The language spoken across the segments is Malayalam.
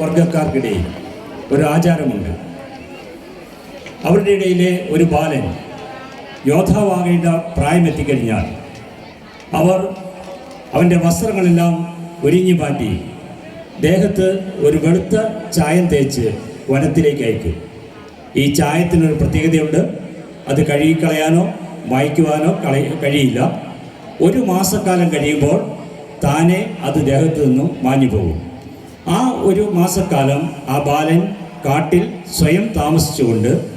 വർഗക്കാർക്കിടയിൽ ഒരു ആചാരമുണ്ട്. അവരുടെ ഇടയിലെ ഒരു ബാലൻ യോദ്ധാവാകേണ്ട പ്രായമെത്തിക്കഴിഞ്ഞാൽ അവർ അവന്റെ വസ്ത്രങ്ങളെല്ലാം ഒരുങ്ങി മാറ്റി ദേഹത്ത് ഒരു വെളുത്ത ചായം തേച്ച് വനത്തിലേക്ക് അയക്കും. ഈ ചായത്തിനൊരു പ്രത്യേകതയുണ്ട്. അത് കഴുകിക്കളയാനോ വായിക്കുവാനോ കളയ കഴിയില്ല. ഒരു മാസക്കാലം കഴിയുമ്പോൾ താനെ അത് ദേഹത്തു നിന്നും മാഞ്ഞു പോകും ആ ഒരു മാസക്കാലം ആ ബാലൻ കാട്ടിൽ സ്വയം താമസിച്ചുകൊണ്ട്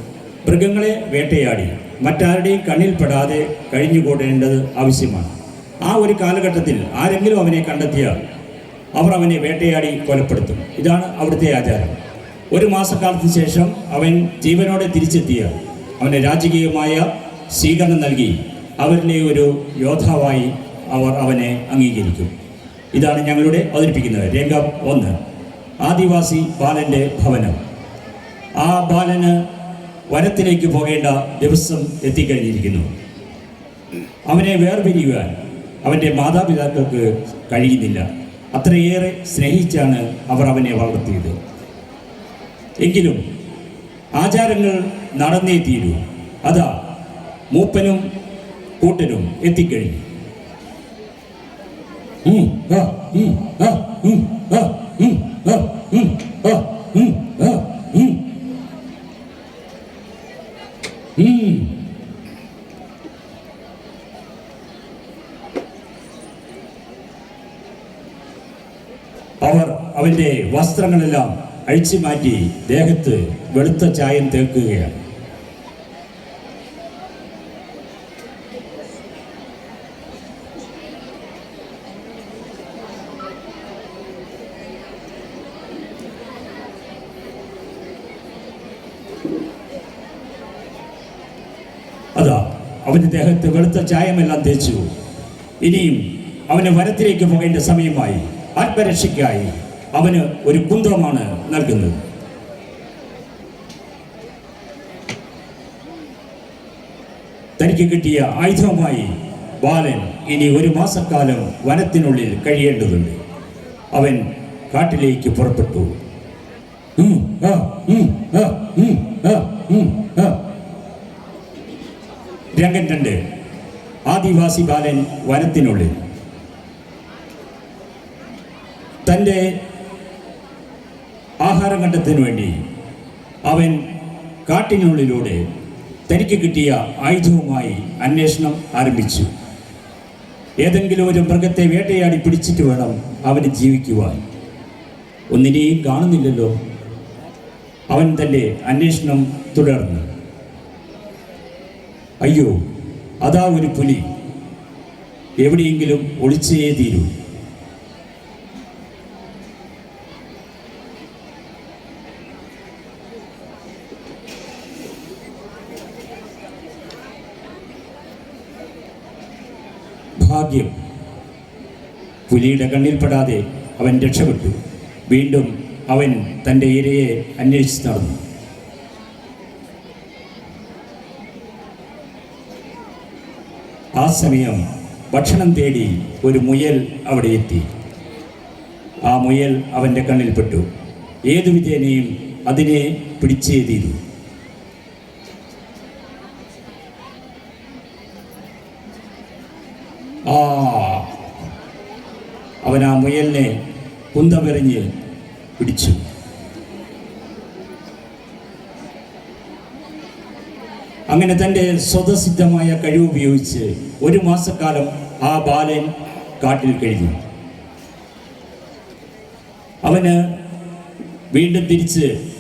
മൃഗങ്ങളെ വേട്ടയാടി. മറ്റാരുടെയും കണ്ണിൽപ്പെടാതെ കഴിഞ്ഞുകൂടേണ്ടത് ആവശ്യമാണ്. ആ ഒരു കാലഘട്ടത്തിൽ ആരെങ്കിലും അവനെ കണ്ടെത്തിയാൽ അവർ അവനെ വേട്ടയാടി കൊലപ്പെടുത്തും. ഇതാണ് അവിടുത്തെ ആചാരം. ഒരു മാസക്കാലത്തിന് ശേഷം അവൻ ജീവനോടെ തിരിച്ചെത്തിയ അവന് രാജകീയമായ സ്വീകരണം നൽകി. അവരിലെ ഒരു യോദ്ധാവായി അവർ അവനെ അംഗീകരിക്കും. ഇതാണ് ഞങ്ങളുടെ അവതരിപ്പിക്കുന്നത്. രംഗം ഒന്ന്. ആദിവാസി ബാലന്റെ ഭവനം. ആ ബാലന് വനത്തിലേക്ക് പോകേണ്ട ദിവസം എത്തിക്കഴിഞ്ഞിരിക്കുന്നു. അവനെ വേർപിരിയുവാൻ അവന്റെ മാതാപിതാക്കൾക്ക് കഴിയുന്നില്ല. അത്രയേറെ സ്നേഹിച്ചാണ് അവർ അവനെ വളർത്തിയത്. എങ്കിലും ആചാരങ്ങൾ നടന്നേ തീരൂ. അതാ മൂപ്പനും കൂട്ടനും എത്തിക്കഴിഞ്ഞു ഉം, ആ, ഉം, ആ, ഉം, ആ, ഉം, ആ, ഉം, ആ, ഉം, ആ, ഉം. ഉം. അവർ അവന്റെ വസ്ത്രങ്ങളെല്ലാം അഴിച്ചു മാറ്റി ദേഹത്ത് വെളുത്ത ചായം തേക്കുകയാണ്. അതാ അവന്റെ ദേഹത്ത് വെളുത്ത ചായമെല്ലാം തേച്ചു. ഇനിയും അവന് വനത്തിലേക്ക് പോകേണ്ട സമയമായി. ആത്മരക്ഷയ്ക്കായി അവന് ഒരു കുന്തമാണ് നൽകുന്നത്. തനിക്ക് കിട്ടിയ ആയുധവുമായി ബാലൻ ഇനി ഒരു മാസക്കാലം വനത്തിനുള്ളിൽ കഴിയേണ്ടതുണ്ട്. അവൻ കാട്ടിലേക്ക് പുറപ്പെട്ടു. രംഗൻ രണ്ട്. ആദിവാസി ബാലൻ വനത്തിനുള്ളിൽ. തന്റെ ആഹാരം കണ്ടെത്തിന് വേണ്ടി അവൻ കാട്ടിനുള്ളിലൂടെ തനിക്ക് കിട്ടിയ ആയുധവുമായി അന്വേഷണം ആരംഭിച്ചു. ഏതെങ്കിലും ഒരു മൃഗത്തെ വേട്ടയാടി പിടിച്ചിട്ട് വേണം അവന് ജീവിക്കുവാൻ. ഒന്നിനെയും കാണുന്നില്ലല്ലോ. അവൻ തന്റെ അന്വേഷണം തുടർന്നു. അയ്യോ അതാ ഒരു പുലി. എവിടെയെങ്കിലും ഒളിച്ചേ തീരൂ. ഭാഗ്യം. പുലിയുടെ കണ്ണിൽപ്പെടാതെ അവൻ രക്ഷപ്പെട്ടു. വീണ്ടും അവൻ തന്റെ ഇരയെ അന്വേഷിച്ച് നടന്നു. ആ സമയം ഭക്ഷണം തേടി ഒരു മുയൽ അവിടെ എത്തി. ആ മുയൽ അവന്റെ കണ്ണിൽപ്പെട്ടു ഏതു വിധേനയും അതിനെ പിടിച്ചേ തീരൂ ആ അവൻ ആ മുയലിനെ കുന്തമെറിഞ്ഞ് പിടിച്ചു. അങ്ങനെ തന്റെ സ്വതസിദ്ധമായ കഴിവ് ഉപയോഗിച്ച് ഒരു മാസക്കാലം ആ ബാലൻ കാട്ടിൽ കഴിഞ്ഞു. അവന് വീണ്ടും തിരിച്ച്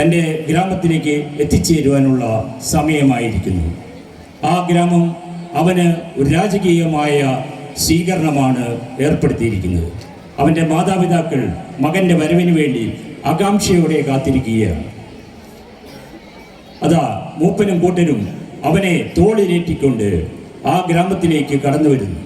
തന്റെ ഗ്രാമത്തിലേക്ക് എത്തിച്ചേരുവാനുള്ള സമയമായിരിക്കുന്നു. ആ ഗ്രാമം അവന് ഒരു രാജകീയമായ സ്വീകരണമാണ് ഏർപ്പെടുത്തിയിരിക്കുന്നത്. അവന്റെ മാതാപിതാക്കൾ മകന്റെ വരവിന് വേണ്ടി ആകാംക്ഷയോടെ കാത്തിരിക്കുകയാണ്. അതാ മൂപ്പനും കൂട്ടനും അവനെ തോളിലേറ്റിക്കൊണ്ട് ആ ഗ്രാമത്തിലേക്ക് കടന്നു വരുന്നു.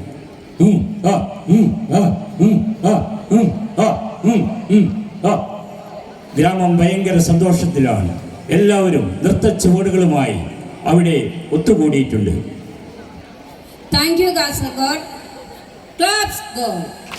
ഗ്രാമം ഭയങ്കര സന്തോഷത്തിലാണ്. എല്ലാവരും നൃത്ത ചുവടുകളുമായി അവിടെ ഒത്തുകൂടിയിട്ടുണ്ട്. Thank you God.